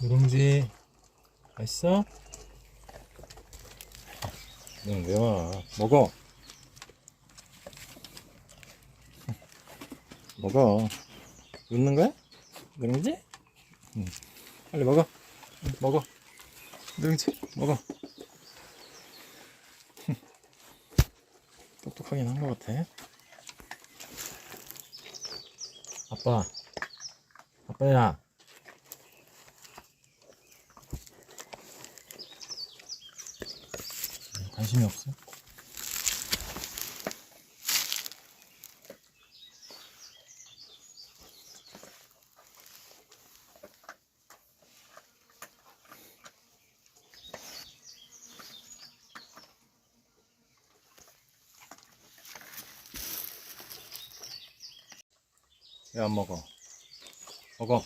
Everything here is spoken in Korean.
누룽지 맛있어? 응, 왜 와? 먹어. 먹어. 웃는 거야? 누룽지? 응. 빨리 먹어. 응, 먹어. 누룽지 먹어. 똑똑하긴 한 것 같아. 아빠. 아빠야. 관심이 없어? 왜 안 먹어? 먹어.